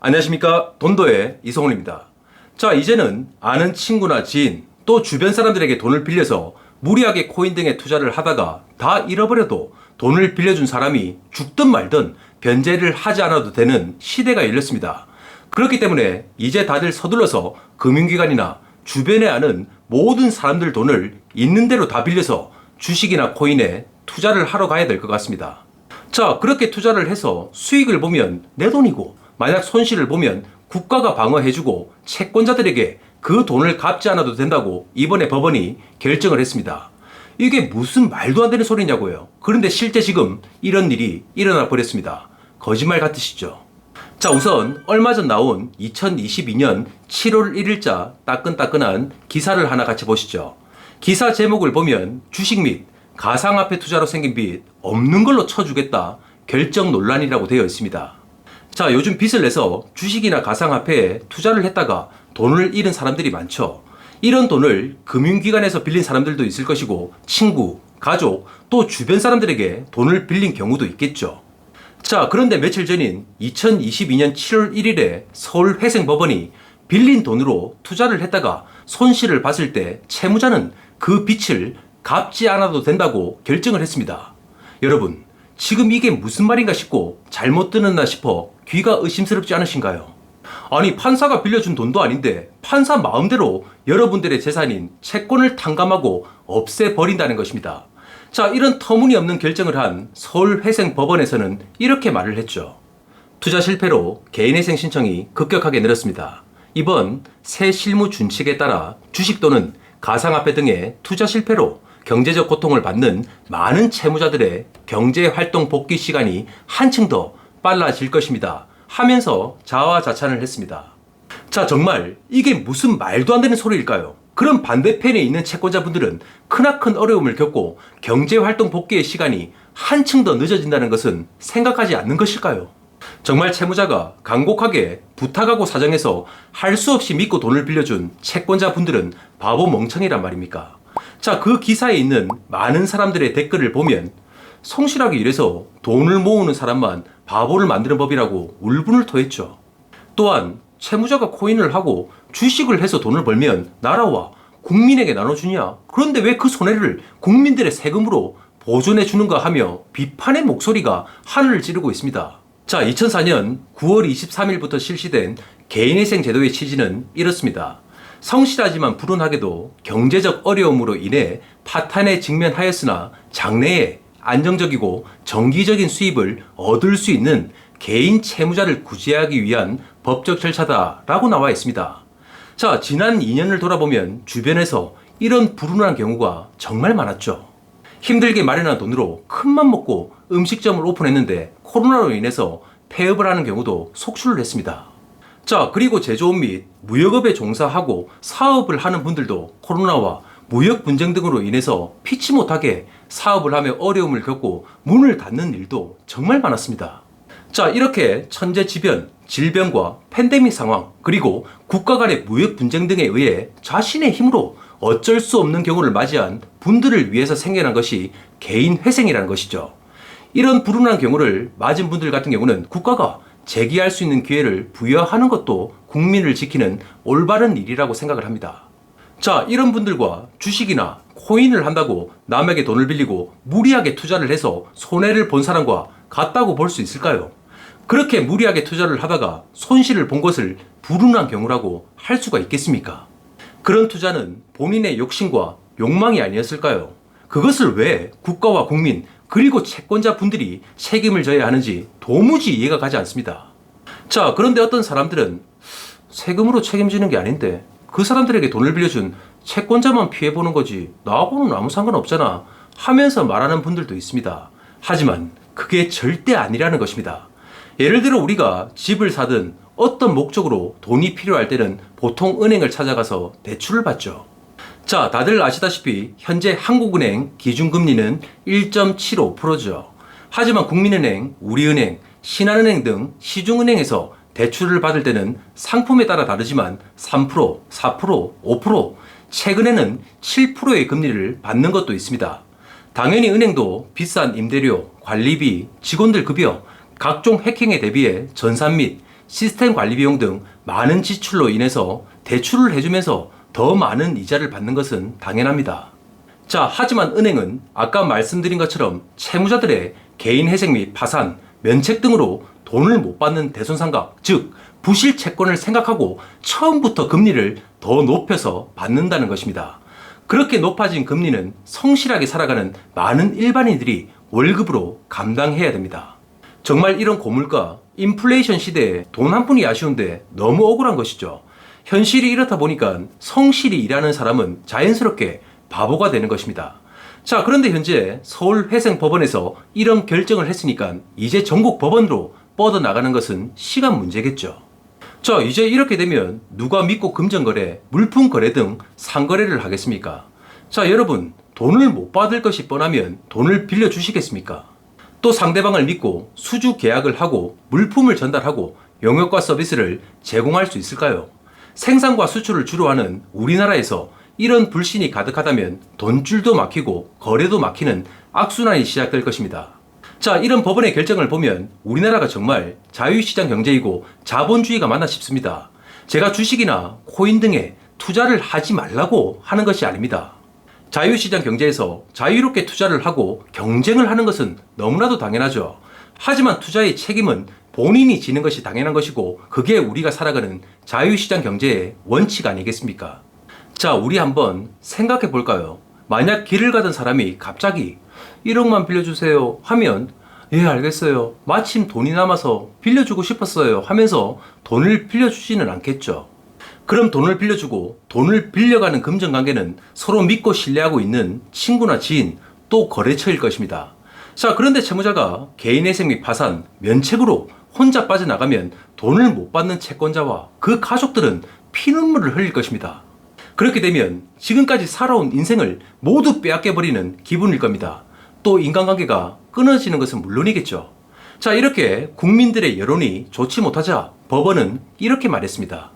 안녕하십니까 돈도의 이성훈입니다. 자 이제는 아는 친구나 지인 또 주변 사람들에게 돈을 빌려서 무리하게 코인 등에 투자를 하다가 다 잃어버려도 돈을 빌려준 사람이 죽든 말든 변제를 하지 않아도 되는 시대가 열렸습니다. 그렇기 때문에 이제 다들 서둘러서 금융기관이나 주변에 아는 모든 사람들 돈을 있는 대로 다 빌려서 주식이나 코인에 투자를 하러 가야 될 것 같습니다. 자, 그렇게 투자를 해서 수익을 보면 내 돈이고, 만약 손실을 보면 국가가 방어해주고 채권자들에게 그 돈을 갚지 않아도 된다고 이번에 법원이 결정을 했습니다. 이게 무슨 말도 안 되는 소리냐고요. 그런데 실제 지금 이런 일이 일어나 버렸습니다. 거짓말 같으시죠? 자, 우선 얼마 전 나온 2022년 7월 1일자 따끈따끈한 기사를 하나 같이 보시죠. 기사 제목을 보면 주식 및 가상화폐 투자로 생긴 빚 없는 걸로 쳐주겠다 결정 논란이라고 되어 있습니다. 자, 요즘 빚을 내서 주식이나 가상화폐에 투자를 했다가 돈을 잃은 사람들이 많죠. 이런 돈을 금융기관에서 빌린 사람들도 있을 것이고, 친구, 가족, 또 주변 사람들에게 돈을 빌린 경우도 있겠죠. 자, 그런데 며칠 전인 2022년 7월 1일에 서울 회생법원이 빌린 돈으로 투자를 했다가 손실을 봤을 때 채무자는 그 빚을 갚지 않아도 된다고 결정을 했습니다. 여러분, 지금 이게 무슨 말인가 싶고 잘못 듣는다 싶어 귀가 의심스럽지 않으신가요? 아니, 판사가 빌려준 돈도 아닌데 판사 마음대로 여러분들의 재산인 채권을 탕감하고 없애버린다는 것입니다. 자, 이런 터무니없는 결정을 한 서울회생법원에서는 이렇게 말을 했죠. 투자 실패로 개인회생 신청이 급격하게 늘었습니다. 이번 새 실무 준칙에 따라 주식 또는 가상화폐 등의 투자 실패로 경제적 고통을 받는 많은 채무자들의 경제활동 복귀 시간이 한층 더 빨라질 것입니다. 하면서 자화자찬을 했습니다. 자, 정말 이게 무슨 말도 안 되는 소리일까요? 그런 반대편에 있는 채권자분들은 크나큰 어려움을 겪고 경제활동 복귀의 시간이 한층 더 늦어진다는 것은 생각하지 않는 것일까요? 정말 채무자가 간곡하게 부탁하고 사정해서 할 수 없이 믿고 돈을 빌려준 채권자분들은 바보 멍청이란 말입니까? 자, 그 기사에 있는 많은 사람들의 댓글을 보면 성실하게 일해서 돈을 모으는 사람만 바보를 만드는 법이라고 울분을 토했죠. 또한 채무자가 코인을 하고 주식을 해서 돈을 벌면 나라와 국민에게 나눠주냐? 그런데 왜 그 손해를 국민들의 세금으로 보존해 주는가 하며 비판의 목소리가 하늘을 찌르고 있습니다. 자, 2004년 9월 23일부터 실시된 개인회생 제도의 취지는 이렇습니다. 성실하지만 불운하게도 경제적 어려움으로 인해 파탄에 직면하였으나 장래에 안정적이고 정기적인 수입을 얻을 수 있는 개인 채무자를 구제하기 위한 법적 절차다라고 나와 있습니다. 자, 지난 2년을 돌아보면 주변에서 이런 불운한 경우가 정말 많았죠. 힘들게 마련한 돈으로 큰맘 먹고 음식점을 오픈했는데 코로나로 인해서 폐업을 하는 경우도 속출을 했습니다. 자, 그리고 제조업 및 무역업에 종사하고 사업을 하는 분들도 코로나와 무역 분쟁 등으로 인해서 피치 못하게 사업을 하며 어려움을 겪고 문을 닫는 일도 정말 많았습니다. 자, 이렇게 천재지변, 질병과 팬데믹 상황, 그리고 국가 간의 무역 분쟁 등에 의해 자신의 힘으로 어쩔 수 없는 경우를 맞이한 분들을 위해서 생겨난 것이 개인 회생이라는 것이죠. 이런 불운한 경우를 맞은 분들 같은 경우는 국가가 재기할 수 있는 기회를 부여하는 것도 국민을 지키는 올바른 일이라고 생각을 합니다. 자, 이런 분들과 주식이나 코인을 한다고 남에게 돈을 빌리고 무리하게 투자를 해서 손해를 본 사람과 같다고 볼 수 있을까요? 그렇게 무리하게 투자를 하다가 손실을 본 것을 불운한 경우라고 할 수가 있겠습니까? 그런 투자는 본인의 욕심과 욕망이 아니었을까요? 그것을 왜 국가와 국민 그리고 채권자 분들이 책임을 져야 하는지 도무지 이해가 가지 않습니다. 자, 그런데 어떤 사람들은 세금으로 책임지는 게 아닌데 그 사람들에게 돈을 빌려준 채권자만 피해보는 거지 나하고는 아무 상관없잖아 하면서 말하는 분들도 있습니다. 하지만 그게 절대 아니라는 것입니다. 예를 들어 우리가 집을 사든 어떤 목적으로 돈이 필요할 때는 보통 은행을 찾아가서 대출을 받죠. 자, 다들 아시다시피 현재 한국은행 기준금리는 1.75%죠. 하지만 국민은행, 우리은행, 신한은행 등 시중은행에서 대출을 받을 때는 상품에 따라 다르지만 3%, 4%, 5%, 최근에는 7%의 금리를 받는 것도 있습니다. 당연히 은행도 비싼 임대료, 관리비, 직원들 급여, 각종 해킹에 대비해 전산 및 시스템 관리 비용 등 많은 지출로 인해서 대출을 해주면서 더 많은 이자를 받는 것은 당연합니다. 자, 하지만 은행은 아까 말씀드린 것처럼 채무자들의 개인 회생 및 파산, 면책 등으로 돈을 못 받는 대손상각, 즉 부실 채권을 생각하고 처음부터 금리를 더 높여서 받는다는 것입니다. 그렇게 높아진 금리는 성실하게 살아가는 많은 일반인들이 월급으로 감당해야 됩니다. 정말 이런 고물가, 인플레이션 시대에 돈 한 푼이 아쉬운데 너무 억울한 것이죠. 현실이 이렇다 보니까 성실히 일하는 사람은 자연스럽게 바보가 되는 것입니다. 자, 그런데 현재 서울 회생 법원에서 이런 결정을 했으니까 이제 전국 법원으로 뻗어나가는 것은 시간 문제겠죠. 자, 이제 이렇게 되면 누가 믿고 금전거래, 물품거래 등 상거래를 하겠습니까? 자, 여러분, 돈을 못 받을 것이 뻔하면 돈을 빌려주시겠습니까? 또 상대방을 믿고 수주 계약을 하고 물품을 전달하고 용역과 서비스를 제공할 수 있을까요? 생산과 수출을 주로 하는 우리나라에서 이런 불신이 가득하다면 돈줄도 막히고 거래도 막히는 악순환이 시작될 것입니다. 자, 이런 법원의 결정을 보면 우리나라가 정말 자유시장 경제이고 자본주의가 맞나 싶습니다. 제가 주식이나 코인 등에 투자를 하지 말라고 하는 것이 아닙니다. 자유시장 경제에서 자유롭게 투자를 하고 경쟁을 하는 것은 너무나도 당연하죠. 하지만 투자의 책임은 본인이 지는 것이 당연한 것이고 그게 우리가 살아가는 자유시장 경제의 원칙 아니겠습니까? 자, 우리 한번 생각해 볼까요? 만약 길을 가던 사람이 갑자기 1억만 빌려주세요 하면 예, 알겠어요. 마침 돈이 남아서 빌려주고 싶었어요 하면서 돈을 빌려주지는 않겠죠. 그럼 돈을 빌려주고 돈을 빌려가는 금전 관계는 서로 믿고 신뢰하고 있는 친구나 지인 또 거래처일 것입니다. 자, 그런데 채무자가 개인회생 및 파산, 면책으로 혼자 빠져나가면 돈을 못 받는 채권자와 그 가족들은 피눈물을 흘릴 것입니다. 그렇게 되면 지금까지 살아온 인생을 모두 빼앗겨버리는 기분일 겁니다. 또 인간관계가 끊어지는 것은 물론이겠죠. 자, 이렇게 국민들의 여론이 좋지 못하자 법원은 이렇게 말했습니다.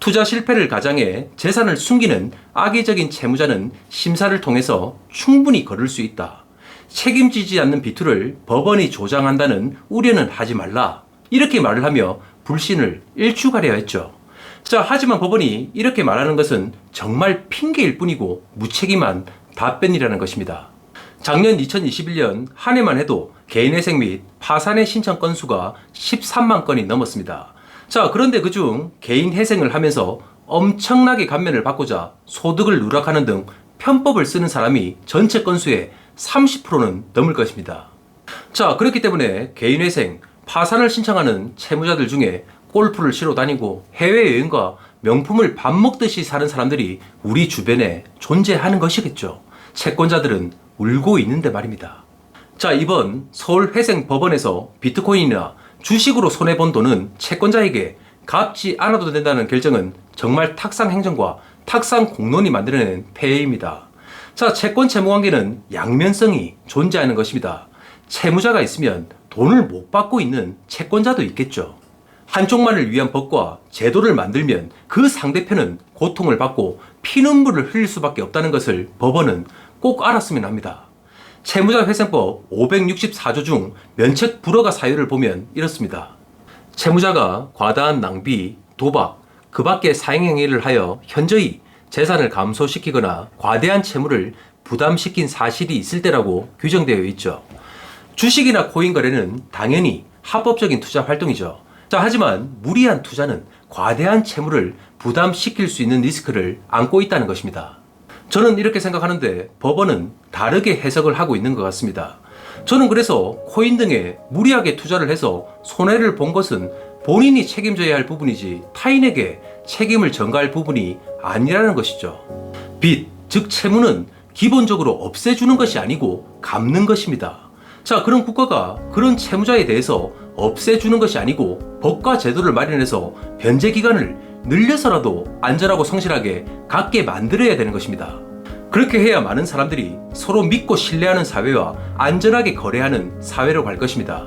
투자 실패를 가장해 재산을 숨기는 악의적인 채무자는 심사를 통해서 충분히 거를 수 있다. 책임지지 않는 비투를 법원이 조장한다는 우려는 하지 말라. 이렇게 말을 하며 불신을 일축하려 했죠. 자, 하지만 법원이 이렇게 말하는 것은 정말 핑계일 뿐이고 무책임한 답변이라는 것입니다. 작년 2021년 한 해만 해도 개인회생 및 파산의 신청 건수가 13만 건이 넘었습니다. 자, 그런데 그중 개인 회생을 하면서 엄청나게 감면을 받고자 소득을 누락하는 등 편법을 쓰는 사람이 전체 건수의 30%는 넘을 것입니다. 자, 그렇기 때문에 개인회생, 파산을 신청하는 채무자들 중에 골프를 치러 다니고 해외여행과 명품을 밥 먹듯이 사는 사람들이 우리 주변에 존재하는 것이겠죠. 채권자들은 울고 있는데 말입니다. 자, 이번 서울 회생 법원에서 비트코인이나 주식으로 손해본 돈은 채권자에게 갚지 않아도 된다는 결정은 정말 탁상 행정과 탁상 공론이 만들어낸 폐해입니다. 자, 채권 채무 관계는 양면성이 존재하는 것입니다. 채무자가 있으면 돈을 못 받고 있는 채권자도 있겠죠. 한쪽만을 위한 법과 제도를 만들면 그 상대편은 고통을 받고 피눈물을 흘릴 수밖에 없다는 것을 법원은 꼭 알았으면 합니다. 채무자 회생법 564조 중 면책 불허가 사유를 보면 이렇습니다. 채무자가 과다한 낭비, 도박, 그 밖의 사행행위를 하여 현저히 재산을 감소시키거나 과대한 채무를 부담시킨 사실이 있을 때라고 규정되어 있죠. 주식이나 코인 거래는 당연히 합법적인 투자 활동이죠. 자, 하지만 무리한 투자는 과대한 채무를 부담시킬 수 있는 리스크를 안고 있다는 것입니다. 저는 이렇게 생각하는데 법원은 다르게 해석을 하고 있는 것 같습니다. 저는 그래서 코인 등에 무리하게 투자를 해서 손해를 본 것은 본인이 책임져야 할 부분이지 타인에게 책임을 전가할 부분이 아니라는 것이죠. 빚, 즉 채무는 기본적으로 없애주는 것이 아니고 갚는 것입니다. 자, 그런 국가가 그런 채무자에 대해서 없애주는 것이 아니고 법과 제도를 마련해서 변제 기간을 늘려서라도 안전하고 성실하게 갖게 만들어야 되는 것입니다. 그렇게 해야 많은 사람들이 서로 믿고 신뢰하는 사회와 안전하게 거래하는 사회로 갈 것입니다.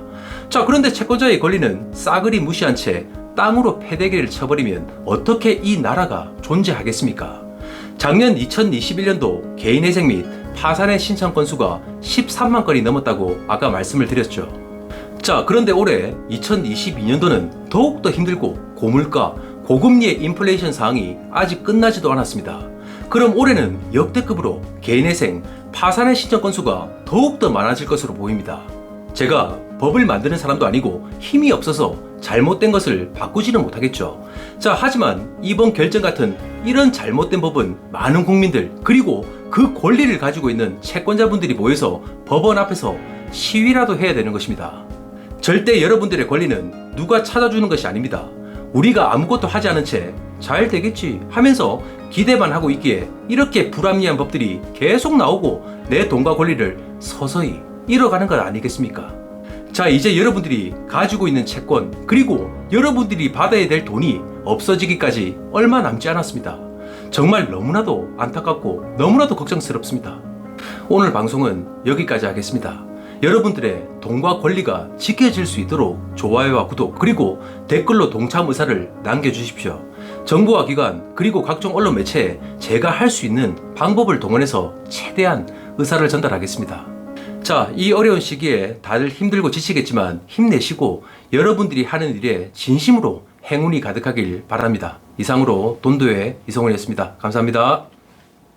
자, 그런데 채권자의 권리는 싸그리 무시한 채 땅으로 패대기를 쳐버리면 어떻게 이 나라가 존재하겠습니까? 작년 2021년도 개인회생 및 파산의 신청 건수가 13만 건이 넘었다고 아까 말씀을 드렸죠. 자, 그런데 올해 2022년도는 더욱더 힘들고 고물가, 고금리의 인플레이션 상황이 아직 끝나지도 않았습니다. 그럼 올해는 역대급으로 개인회생, 파산의 신청 건수가 더욱더 많아질 것으로 보입니다. 제가 법을 만드는 사람도 아니고 힘이 없어서 잘못된 것을 바꾸지는 못하겠죠. 자, 하지만 이번 결정 같은 이런 잘못된 법은 많은 국민들 그리고 그 권리를 가지고 있는 채권자분들이 모여서 법원 앞에서 시위라도 해야 되는 것입니다. 절대 여러분들의 권리는 누가 찾아주는 것이 아닙니다. 우리가 아무것도 하지 않은 채 잘 되겠지 하면서 기대만 하고 있기에 이렇게 불합리한 법들이 계속 나오고 내 돈과 권리를 서서히 잃어가는 것 아니겠습니까? 자, 이제 여러분들이 가지고 있는 채권, 그리고 여러분들이 받아야 될 돈이 없어지기까지 얼마 남지 않았습니다. 정말 너무나도 안타깝고 너무나도 걱정스럽습니다. 오늘 방송은 여기까지 하겠습니다. 여러분들의 돈과 권리가 지켜질 수 있도록 좋아요와 구독 그리고 댓글로 동참 의사를 남겨주십시오. 정부와 기관 그리고 각종 언론 매체에 제가 할 수 있는 방법을 동원해서 최대한 의사를 전달하겠습니다. 자, 이 어려운 시기에 다들 힘들고 지치겠지만 힘내시고 여러분들이 하는 일에 진심으로 행운이 가득하길 바랍니다. 이상으로 돈도의 이성훈이었습니다. 감사합니다.